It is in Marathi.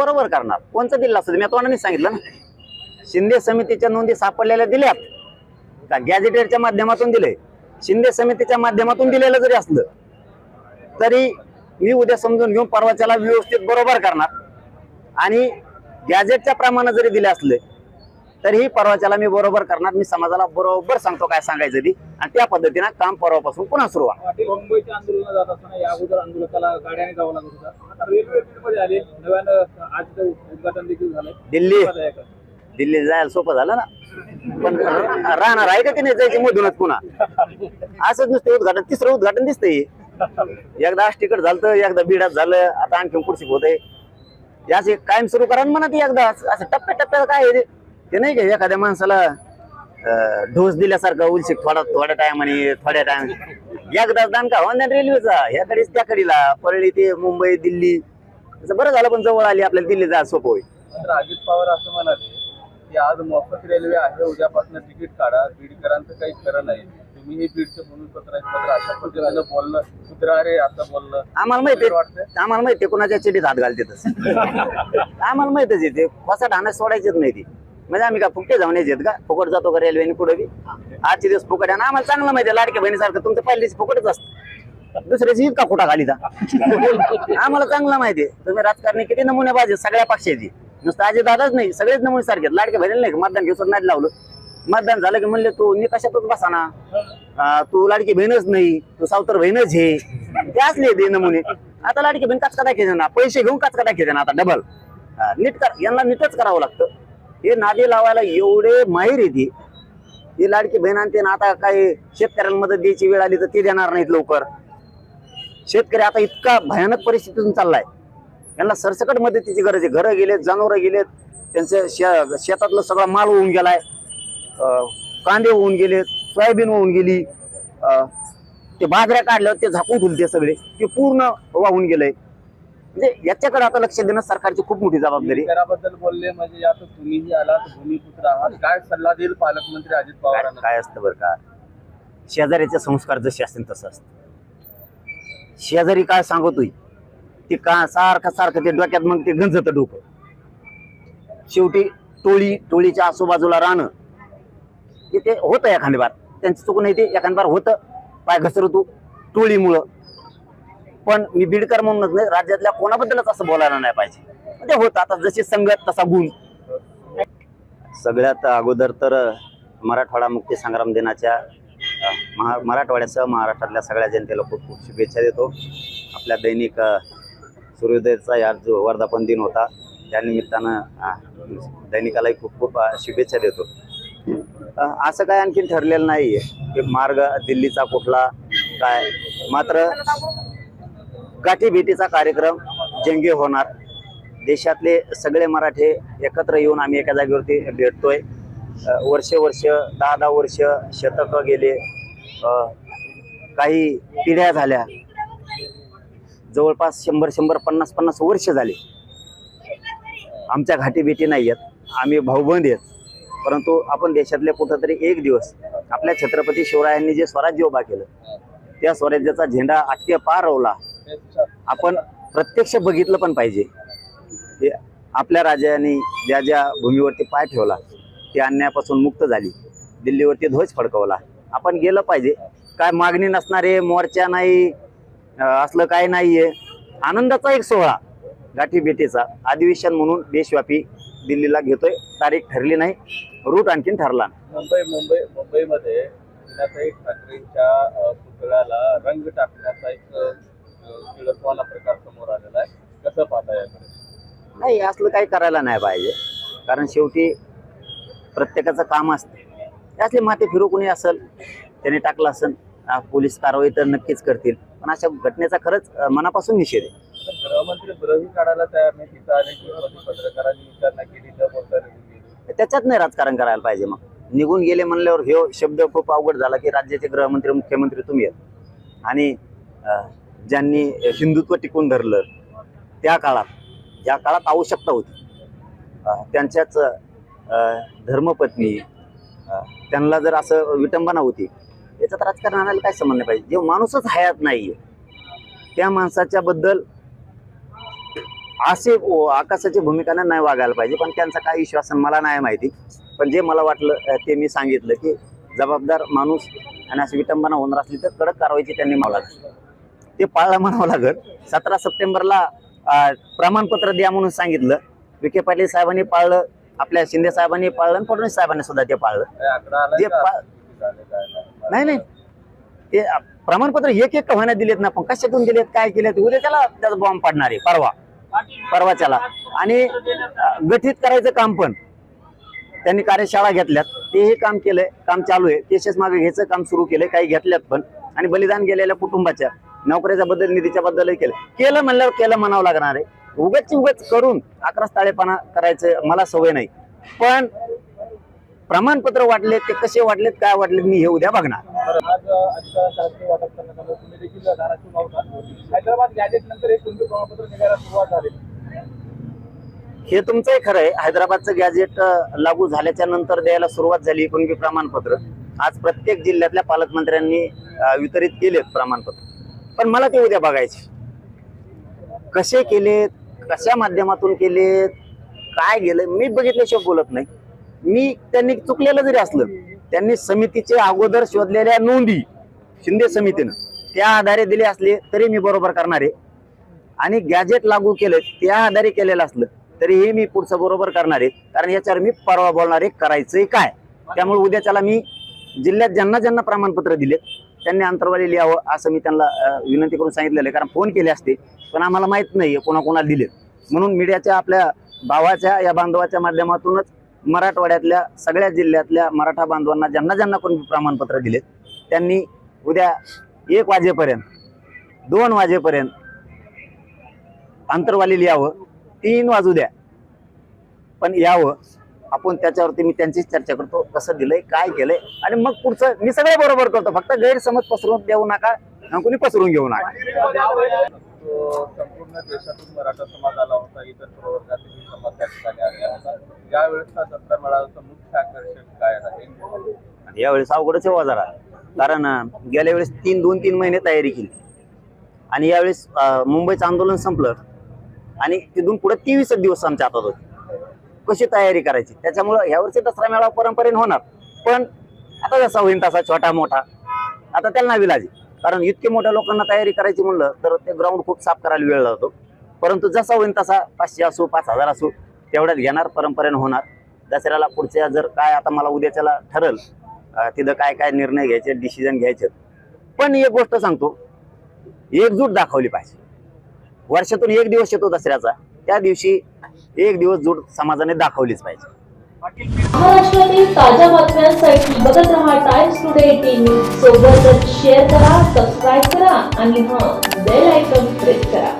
बरोबर करणार. कोणचा दिलं असतं? मी तोंडाने सांगितलं ना. शिंदे समितीच्या नोंदी सापडलेल्या दिल्यात. का गॅझेटेडच्या माध्यमातून दिले? शिंदे समितीच्या माध्यमातून दिलेलं जरी असलं तरी मी उद्या समजून घेऊन परवाच्याला व्यवस्थित बरोबर करणार. आणि गॅजेटच्या प्रमाणात जरी दिले असले तरीही परवाच्याला मी बरोबर करणार मी समाजाला बरोबर सांगतो काय सांगायचं ती. आणि त्या पद्धतीनं काम परवापासून पुन्हा सुरू होणार. पाटील मुंबईच्या आंदोलनात जात असताना या अगोदर आंदोलकाला गाड्याने जावं लागत होता. आता रेल्वे मध्ये आले नव्यानं आज इथं उद्घाटन देखील झालंय. दिल्ली. दिल्ली जायला सोपं झालं ना. पण राहणार आहे का तिने जायची मधूनच पुन्हा? असंच नुसतं उद्घाटन तिसरं उद्घाटन दिसतंय. एकदा आज तिकट झालं एकदा बिडात झालं आता आणखी कुर्सी होत आहे याचे कायम सुरू करा म्हणा ती एकदा. असं टप्प्या टप्प्यात काय ते? नाही का एखाद्या माणसाला डोस दिल्यासारखं उलशिक थोडा थोड्या टायमाने थोड्या टाइम एकदा दान का हो रेल्वेचा? ह्याकडेच त्या कडीला परळी ते मुंबई दिल्ली. तसं बरं झालं पण जवळ आली आपल्याला दिल्ली जा सोपं होईल. अजित पवार असं म्हणाले की आज मोफत रेल्वे आहे उद्यापासून तिकीट काढा. बीडकरांचं काही खरं नाही. तुम्ही हे बीडचं पत्र आहे पत्र अशा पद्धतीनं बोलणं कुत्रा रे असं बोलणं. आम्हाला माहिती? आहे आम्हाला माहिती आहे कुणाच्या चिडीत हात घालते तसं. आम्हाला माहितच आहे ते कसा ढाणं सोडायचेच नाही ती. म्हणजे आम्ही का फुकटे जाऊन यायचे का? फुकट जातो का रेल्वेने कुठं बी? आजचे दिवस फुकट आहे आणि आम्हाला चांगलं माहिती आहे लाडक्या बहिणीसारखं तुमचं पहिल्याची फुकटच असतं. दुसऱ्याची इतका खोटा खाली आम्हाला चांगलं माहिती तुम्ही राजकारणी किती नमुने पाहिजे सगळ्या पक्षाची. नुसतं आजी दादाच नाही सगळेच नमुने सारखे. लाडक्या बहिणीला नाही? मतदान घेऊन नाही लावलं? मतदान झालं की म्हणले तू निकषातच बसा ना. तू लाडकी बहीणच नाही तू सावतर बहीणच हे ते असले ते नमुने. आता लाडकी बहीण काचका दाखवायचे ना पैसे घेऊन काचका दाखवायचे ना आता डबल नीट कर यांना नीटच करावं लागतं. हे नादी लावायला एवढे माहीर येते ही लाडकी बहीण आणते ना आता काही शेतकऱ्यांना मदत द्यायची वेळ आली तर ते देणार नाहीत लवकर. शेतकरी आता इतका भयानक परिस्थितीतून चाललाय. त्यांना सरसकट मदतीची गरज आहे. घरं गेलेत जनावरं गेलेत त्यांचं शे- शेतातलं सगळा माल होऊन गेलाय. कांदे होऊन गेलेत सोयाबीन होऊन गेली. अं, ते बाजऱ्या काढल्यावर ते झाकून ठुलते सगळे. ते पूर्ण वाहून गेलंय. म्हणजे याच्याकडे आता लक्ष देणं सरकारची खूप मोठी जबाबदारी आहे. बीडकराबद्दल बोलले म्हणजे आता तुम्हीही आलात भूमिपुत्र आहात. काय सल्ला देईल पालकमंत्री अजित काय पवारांना? काय असतं बरं का? शेजाऱ्याचे संस्कार जसे असतील तसं असतं. शेजारी काय सांगतोय? ते का सारखं सारखं ते डोक्यात मग ते गंजत डोकं. शेवटी टोळी टोळीच्या आजूबाजूला राहणं ते ते होतं एखादी बार. त्यांची चूक नाही ते एखादी बार होतं. पाय घसरतो टोळीमुळं. पण मी बीडकर म्हणूनच नाही राज्यातल्या कोणाबद्दलच असं बोलायला नाही पाहिजे. ते होत आता जशी संगत तसा गुण. सगळ्यात अगोदर तर मराठवाडा मुक्ती संग्राम दिनाच्या महा मराठवाड्यासह महाराष्ट्रातल्या सगळ्या जनतेला खूप खूप शुभेच्छा देतो. आपल्या दैनिक सूर्योदयचा सूर्योदयाचा या जो वर्धापन दिन होता त्या निमित्तानं दैनिकालाही खूप खूप शुभेच्छा देतो. असं काय आणखीन ठरलेलं नाही आहे की मार्ग दिल्लीचा कुठला काय? मात्र गाठी भेटीचा कार्यक्रम जंगी होणार. देशातले सगळे मराठे एकत्र येऊन आम्ही एका जागेवरती भेटतोय. वर्ष वर्ष दहा दहा वर्ष शतक गेले. काही पिढ्या झाल्या. जवळपास शंभर शंभर पन्नास पन्नास वर्ष झाले. आमच्या घाटीभेटी नाही आहेत. आम्ही भाऊबंद आहेत. परंतु आपण देशातले कुठंतरी एक दिवस आपल्या छत्रपती शिवरायांनी जे स्वराज्य उभा केलं त्या स्वराज्याचा झेंडा आटके पार रोवला. आपण प्रत्यक्ष बघितलं पण पाहिजे. हे आपल्या राजाने ज्या ज्या भूमीवरती पाय ठेवला ती अन्यायापासून मुक्त झाली. दिल्लीवरती ध्वज फडकवला. आपण गेलं पाहिजे. काय मागणी नसणारे मोर्चा नाही असलं काय नाहीये. आनंदाचा एक सोहळा. गाठी भेटीचा अधिवेशन म्हणून देशव्यापी दिल्लीला घेतोय. तारीख ठरली नाही. रूट आणखीन ठरला मुंबई मुंबई मुंबईमध्ये ठाकरेंच्या पुतळ्याला रंग टाकण्याचा एक प्रकार समोर आलेला आहे. कसं पाहता याकडे? नाही असलं काही करायला नाही पाहिजे. कारण शेवटी प्रत्येकाचं काम असतं. त्यातले माते फिरू कोणी असेल त्याने टाकलं असेल पोलीस कारवाई तर नक्कीच करतील. पण अशा घटनेचा खरंच मनापासून निषेध आहे. तर गृहमंत्री गृही काढायला तयार नाही तिथं आले की पत्रकारांनी विचारणा केली तर बोलताना गेली त्याच्यात नाही राजकारण करायला पाहिजे मग. निघून गेले म्हणल्यावर हे शब्द खूप अवघड झाला की राज्याचे गृहमंत्री मुख्यमंत्री तुम्ही आहेत. आणि ज्यांनी हिंदुत्व टिकून धरलं त्या काळात या काळात आवश्यकता होती. त्यांच्याच धर्मपत्नी त्यांना जर असं विटंबना होती याच्यात राजकारण आणायला काय समजलं पाहिजे? जे माणूसच हयात नाहीये त्या माणसाच्या बद्दल असे आकाशाची भूमिकाने नाही वागायला पाहिजे पण त्यांचा काय विश्वास मला नाही माहिती. पण जे मला वाटलं ते मी सांगितलं की जबाबदार माणूस आणि अशी विटंबना होणार असली तर कडक कारवाईची त्यांनी मला ते पाळलं म्हणावं लागत सतरा सप्टेंबरला प्रमाणपत्र द्या म्हणून सांगितलं. विखे पाटील साहेबांनी पाळलं आपल्या शिंदे साहेबांनी पाळलं आणि फडणवीस साहेबांनी सुद्धा ते पाळलं. जे नाही? नाही. ते प्रमाणपत्र एक एक कव्हाण्यात दिलेत ना पण कशातून दिलेत काय केलेत उद्या त्याला त्याचा बॉम्ब पाडणार आहे परवा. परवाच्याला आणि अ, गठीत करायचं काम पण. त्यांनी कार्यशाळा घेतल्यात. तेही काम केलंय काम चालू आहे. केसेस मागे घ्यायचं काम सुरू केलंय काही घेतल्यात पण. आणि बलिदान गेलेल्या कुटुंबाच्या. नोकरीच्या बद्दल निधीच्या बद्दलही केलं. केलं म्हणल्यावर केलं म्हणावं लागणार आहे. उगच उगच करून अकराच ताळेपणा करायचं मला सवय नाही. पण प्रमाणपत्र वाटले ते कसे वाटलेत काय वाटलेत मी हे उद्या बघणार. हे तुमचंही खरं आहे. हैदराबादचं गॅजेट लागू झाल्याच्यानंतर द्यायला सुरुवात झाली कुणबी प्रमाणपत्र. आज प्रत्येक जिल्ह्यातल्या पालकमंत्र्यांनी वितरित केलेत प्रमाणपत्र. पण मला ते उद्या बघायचे. कसे केलेत कशा माध्यमातून केलेत काय गेलं मी बघितल्याशिवाय बोलत नाही. मी त्यांनी चुकलेलं जरी असलं त्यांनी समितीचे अगोदर शोधलेल्या नोंदी शिंदे समितीनं त्या आधारे दिले असले तरी मी बरोबर करणार आहे. आणि गॅजेट लागू केलं त्या आधारे केलेलं असलं तरीही मी पुढचं बरोबर करणार आहे. कारण याच्यावर मी परवा बोलणार आहे करायचंय काय? त्यामुळे उद्याच्याला मी जिल्ह्यात ज्यांना ज्यांना प्रमाणपत्र दिले त्यांनी अंतरवाली लिहावं असं मी त्यांना विनंती करून सांगितलेलं आहे. कारण फोन केले असते पण आम्हाला माहीत नाही कोणाकोणाला दिलेत. म्हणून मीडियाच्या आपल्या भावाच्या या बांधवाच्या माध्यमातूनच मराठवाड्यातल्या सगळ्या जिल्ह्यातल्या मराठा बांधवांना ज्यांना ज्यांना कोणी प्रमाणपत्र दिलेत त्यांनी उद्या एक वाजेपर्यंत दोन वाजेपर्यंत अंतरवाली लिहावं तीन वाजू द्या. पण यावं आपण त्याच्यावरती मी त्यांचीच चर्चा करतो कसं दिलंय काय केलंय आणि मग पुढचं मी सगळं बरोबर करतो. फक्त गैरसमज पसरवून देऊ नका कोणी पसरवून घेऊ नका. तो संपूर्ण देशातून मराठा समाज आला होता इतर प्रवर्गातील समाज त्या ठिकाणी आला होता. यावेळेसचा दसरा मेळाव्याचं मुख्य आकर्षण काय यावेळेस अवघडच आहे जरा. कारण गेल्या वेळेस तीन दोन तीन महिने तयारी केली. आणि यावेळेस मुंबईचं आंदोलन संपलं. आणि तिथून पुढे तेवीस दिवस आमच्या हातात होते. कशी तयारी करायची? त्याच्यामुळं यावर्षी दसरा मेळावा परंपरेने होणार. पण आता जसा होईल तसा छोटा मोठा. आता त्यांना नाही विलाजी कारण इतके मोठ्या लोकांना तयारी करायची म्हणलं तर ते ग्राउंड खूप साफ करायला वेळ लागतो. परंतु जसा होईल तसा पाचशे असो पाच हजार असो तेवढ्यात घेणार परंपरेने होणार. दसऱ्याला पुढच्या जर काय आता मला उद्याच्याला ठरल तिथं काय काय निर्णय घ्यायचे डिसिजन घ्यायचे. पण एक गोष्ट सांगतो एकजूट दाखवली पाहिजे. वर्षातून एक दिवस येतो दसऱ्याचा. त्या दिवशी एक दिवस जोड समाजाने दाखवलीच पाहिजे. महाराष्ट्रातील ताज्या बातम्यांसाठी बघत रहा टाइम्स टुडे एटीन सोबतच शेअर करा सबस्क्राईब करा आणि हा बेल आयकॉन प्रेस करा.